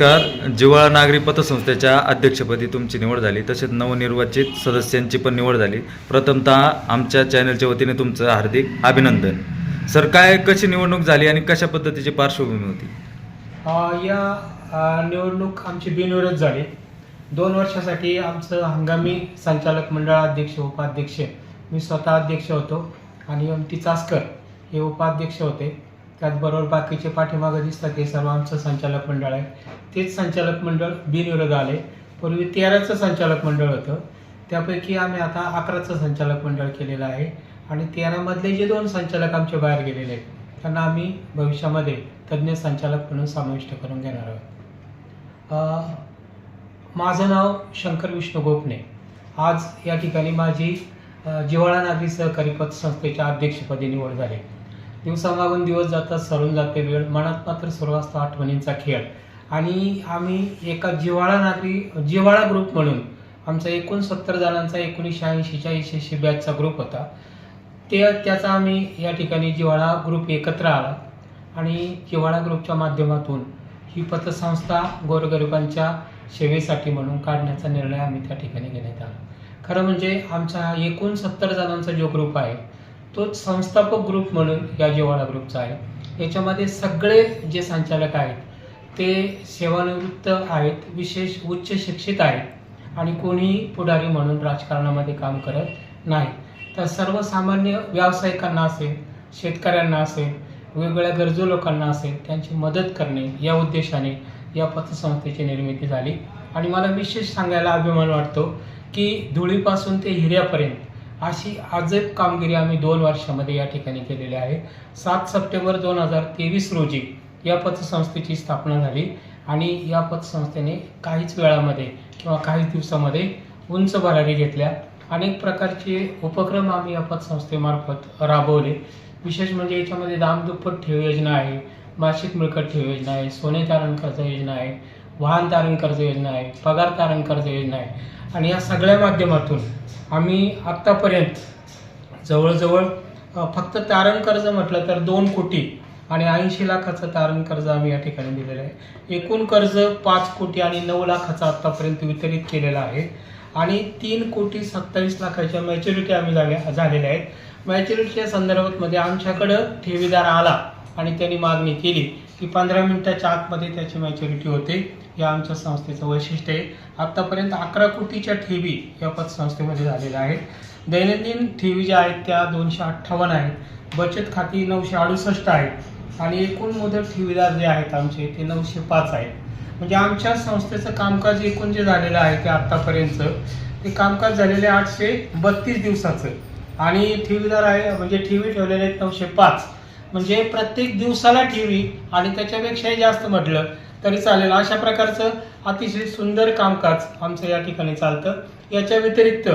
नमस्कार जिवाळा नागरी पतसंस्थेच्या अध्यक्षपदी तुमची निवड झाली तसेच नवनिर्वाचित सदस्यांची पण निवड झाली. प्रथमतः आमच्या चॅनलच्या वतीने तुमचं हार्दिक अभिनंदन. सर काय कशी निवडणूक झाली आणि कशा पद्धतीची पार्श्वभूमी होती? अ, या अ, निवडणूक आमची बिनविरोध झाली. दोन वर्षासाठी आमचं हंगामी संचालक मंडळ अध्यक्ष उपाध्यक्ष मी स्वतः अध्यक्ष होतो आणि एम टी चासकर हे उपाध्यक्ष होते. त्याचबरोबर बाकीचे पाठीमागं दिसतात हे सर्व आमचं संचालक मंडळ आहे. तेच संचालक मंडळ बिनविरोध आले. पूर्वी तेराचं संचालक मंडळ होतं. त्यापैकी आम्ही आता अकराचं संचालक मंडळ केलेलं आहे. आणि तेरामधले जे दोन संचालक आमचे बाहेर गेलेले आहेत त्यांना आम्ही भविष्यामध्ये तज्ज्ञ संचालक म्हणून समाविष्ट करून घेणार आहोत. माझं नाव शंकर विष्णू गोपने आज या ठिकाणी माझी जिवाळा जिव्हाळा नागरी सहकारी पतसंस्थेच्या अध्यक्षपदी निवड झाली. दिवसामागून दिवस जातात सरून जाते वेळ. मनात मात्र सुरू असतो आठवणींचा खेळ. आणि आम्ही एका जिव्हाळा नागरी जिव्हाळा ग्रुप म्हणून आमचा एकूण सत्तर जणांचा एकोणीसशे ऐंशीच्या ऐंशी बॅचचा ग्रुप होता. ते त्याचा आम्ही या ठिकाणी जिव्हाळा ग्रुप एकत्र आला. आणि जिव्हाळा ग्रुपच्या माध्यमातून ही पतसंस्था गोरगरिबांच्या सेवेसाठी म्हणून काढण्याचा निर्णय आम्ही त्या ठिकाणी घेण्यात आला. खरं म्हणजे आमचा हा एकूण सत्तर जणांचा जो ग्रुप आहे तोच संस्थापक ग्रुप म्हणून या जिवाळा ग्रुपचा आहे. याच्यामध्ये सगळे जे संचालक आहेत ते सेवानिवृत्त आहेत विशेष उच्च शिक्षित आहेत आणि कोणीही पुढारी म्हणून राजकारणामध्ये काम करत नाही. तर सर्वसामान्य व्यावसायिकांना असेल शेतकऱ्यांना असेल वेगवेगळ्या गरजू लोकांना असेल त्यांची मदत करणे या उद्देशाने या पतसंस्थेची निर्मिती झाली. आणि मला विशेष सांगायला अभिमान वाटतो की धुळीपासून ते हिऱ्यापर्यंत अशी अजब कामगिरी आम्ही दोन वर्षामध्ये या ठिकाणी केलेली आहे. सात सप्टेंबर दोन हजार तेवीस रोजी या पतसंस्थेची स्थापना झाली आणि या पतसंस्थेने काहीच वेळामध्ये किंवा काहीच दिवसामध्ये उंच भरारी घेतल्या. अनेक प्रकारचे उपक्रम आम्ही या पतसंस्थेमार्फत राबवले. विशेष म्हणजे याच्यामध्ये दामदुप्पट ठेव योजना आहे मासिक मिळकत ठेव योजना आहे सोने तारण कर्ज योजना आहे वाहन तारण कर्ज योजना आहे पगार तारण कर्ज योजना आहे. आणि या सगळ्या माध्यमातून आम्ही आत्तापर्यंत जवळजवळ फक्त तारण कर्ज म्हटलं तर दोन कोटी आणि ऐंशी लाखाचं तारण कर्ज आम्ही या ठिकाणी दिलेलं आहे. एकूण कर्ज पाच कोटी आणि नऊ लाखाचं आत्तापर्यंत वितरित केलेलं आहे. आणि तीन कोटी सत्तावीस लाखाच्या मॅच्युरिटी आम्ही झाल्या झालेल्या आहेत. मॅच्युरिटीच्या संदर्भात मध्ये आमच्याकडं ठेवीदार आला आणि त्यांनी मागणी केली की पंधरा मिनिटाच्या आतमध्ये त्याची मॅच्युरिटी होते. या आमच्या संस्थेचं वैशिष्ट्य आहे. आत्तापर्यंत अकरा कोटीच्या ठेवी या पतसंस्थेमध्ये झालेल्या आहेत. दैनंदिन ठेवी ज्या आहेत त्या दोनशे अठ्ठावन्न आहेत. बचत खाती नऊशे अडुसष्ट आहेत. आणि एकूण मुदत ठेवीदार जे आहेत आमचे ते नऊशे पाच आहेत. म्हणजे आमच्या संस्थेचं कामकाज एकूण जे झालेलं आहे ते आत्तापर्यंतचं ते कामकाज झालेलं आहे आठशे बत्तीस दिवसाचं. आणि ठेवीदार आहे म्हणजे ठेवी ठेवलेले आहेत नऊशे पाच. म्हणजे प्रत्येक दिवसाला ठेवी आणि त्याच्यापेक्षाही जास्त म्हटलं तरी चालेल. अशा प्रकारचं अतिशय सुंदर कामकाज आमचं या ठिकाणी चालतं. याच्या व्यतिरिक्त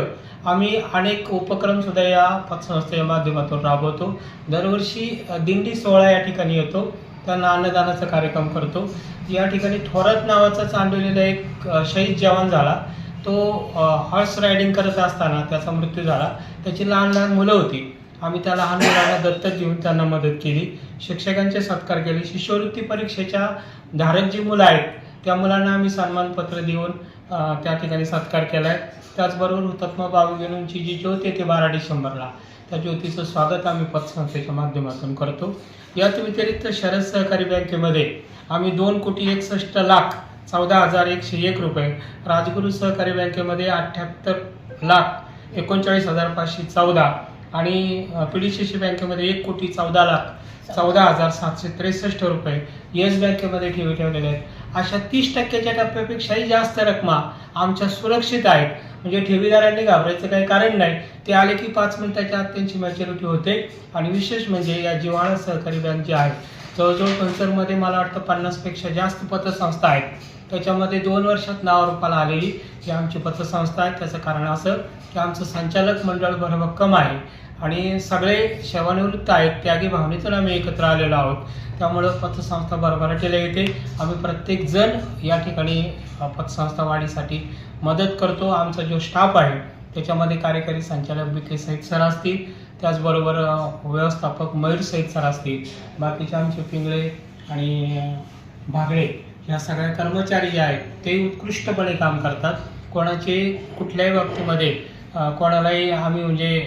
आम्ही अनेक उपक्रम सुद्धा या पतसंस्थेच्या माध्यमातून राबवतो. दरवर्षी दिंडी सोहळा या ठिकाणी येतो. त्यांना अन्नदानाचा कार्यक्रम करतो. या ठिकाणी थोरात नावाचा चांडवलेला एक शहीद जवान झाला. तो हॉर्स रायडिंग करत असताना त्याचा मृत्यू झाला. त्याची लहान लहान मुलं होती. आम्ही त्या लहान मुलांना दत्तक घेऊन त्यांना मदत केली. शिक्षकांचे सत्कार केले. शिष्यवृत्ती परीक्षेच्या धारक जी मुलं आहेत त्या मुलांना आम्ही सन्मानपत्र देऊन त्या ठिकाणी सत्कार केला आहे त्याचबरोबर हुतात्मा बाबू जी ज्योत येते बारा डिसेंबरला त्या ज्योतीचं स्वागत आम्ही पतसंस्थेच्या माध्यमातून करतो. याच व्यतिरिक्त शरद सहकारी बँकेमध्ये आम्ही दोन कोटी एकसष्ट लाख चौदा हजार एकशे एक रुपये राजगुरू सहकारी बँकेमध्ये अठ्ठ्याहत्तर लाख एकोणचाळीस हजार पाचशे चौदा आणि पी डी सी सी बँकेमध्ये एक कोटी चौदा लाख चौदा हजार सातशे त्रेसष्ट रुपये येस बँकेमध्ये ठेवी ठेवलेले आहेत. अशा तीस टक्क्याच्या टप्प्यापेक्षाही जास्त रकमा आमच्या सुरक्षित आहेत. म्हणजे ठेवीदारांनी घाबरायचं काही कारण नाही. ते आले की पाच मिनिटाच्या आत त्यांची मॅच्युरिटी होते. आणि विशेष म्हणजे या जिव्हाळा सहकारी बँक जी आहे जवळजवळ पंचरमध्ये मला वाटतं पन्नासपेक्षा जास्त पतसंस्था आहेत. त्याच्यामध्ये दोन वर्षात नावारूपाला आलेली ही आमची पतसंस्था आहे त्याचं कारण असं की आमचं संचालक मंडळ भरभक्कम आहे. आणि सगळे सेवानिवृत्त आहेत त्यागी भावनेतून आम्ही एकत्र आलेलो आहोत. त्यामुळं पतसंस्था भरभराटीला येते. आम्ही प्रत्येक जण या ठिकाणी पतसंस्था वाढीसाठी मदत करतो. आमचा जो स्टाफ आहे त्याच्यामध्ये कार्यकारी संचालक बी के सहित सर असतील. त्याचबरोबर व्यवस्थापक मयूर सहित सर असतील. बाकीचे आमचे पिंगळे आणि भागळे ह्या सगळ्या कर्मचारी जे आहेत ते उत्कृष्टपणे काम करतात. कोणाचे कुठल्याही बाबतीमध्ये कोणालाही आम्ही म्हणजे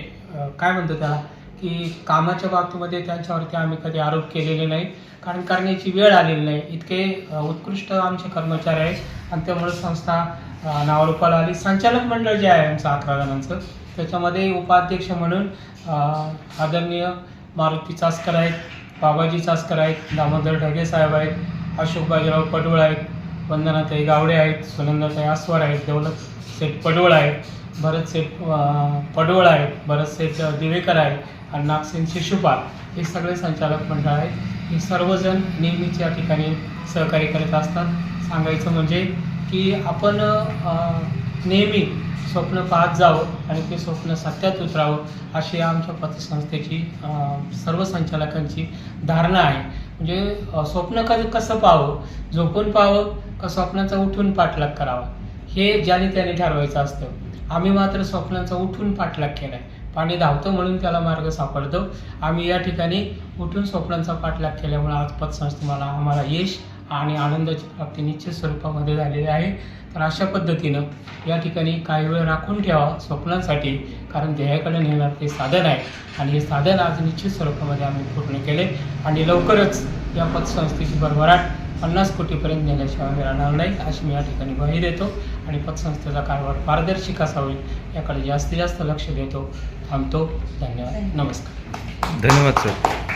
काय म्हणतो त्याला की कामाच्या बाबतीमध्ये त्यांच्यावरती आम्ही कधी आरोप केलेले नाही. कारण करण्याची वेळ आलेली नाही. इतके उत्कृष्ट आमचे कर्मचारी आहेत. आणि त्यामुळे संस्था नावरूपाला आली. संचालक मंडळ जे आहे आमचं अकरा जणांचं त्याच्यामध्ये उपाध्यक्ष म्हणून आदरणीय मारुती चासकर आहेत बाबाजी चासकर आहेत दामोदर ढगे साहेब आहेत अशोक बाजीराव पडवळ आहेत वंदनाताई गावडे आहेत सुनंदाताई आस्वार आहेत दौलत सेठ पडवळ आहेत भरत सेठ पडवळ आहेत भरत सेठ दिवेकर आहेत आणि नागसेन शिशुपाल हे सगळे संचालक मंडळ आहेत. हे सर्वजण नेहमीच या ठिकाणी सहकार्य करत असतात. सांगायचं म्हणजे की आपण नेहमी स्वप्न पाहत जावं आणि ते स्वप्न सत्यात उतरावं अशी आमच्या पतसंस्थेची सर्व संचालकांची धारणा आहे. म्हणजे स्वप्न क कसं पाहावं? झोपून पाहावं का स्वप्नाचा उठून पाठलाग करावा? हे ज्याने त्याने ठरवायचं असतं. आम्ही मात्र स्वप्नाचा उठून पाठलाग केला आहे पाणी धावतं म्हणून त्याला मार्ग सापडतो. आम्ही या ठिकाणी उठून स्वप्नांचा पाठलाग केल्यामुळे आज पतसंस्थेला आम्हाला यश आणि आनंदाची प्राप्ती निश्चित स्वरूपामध्ये झालेली आहे. तर अशा पद्धतीनं या ठिकाणी काही वेळ राखून ठेवा स्वप्नांसाठी कारण ध्येयाकडे नेणार ते साधन आहे. आणि हे साधन आज निश्चित स्वरूपामध्ये आम्ही पूर्ण केले आणि लवकरच या पतसंस्थेची भरभराट पन्नास कोटीपर्यंत नेण्याशिवाय आम्ही राहणार नाही अशी मी या ठिकाणी ग्वाही देतो. आणि पतसंस्थेचा कारभार पारदर्शी कसा होईल याकडे जास्तीत जास्त लक्ष देतो थांबतो. धन्यवाद. नमस्कार. धन्यवाद सर.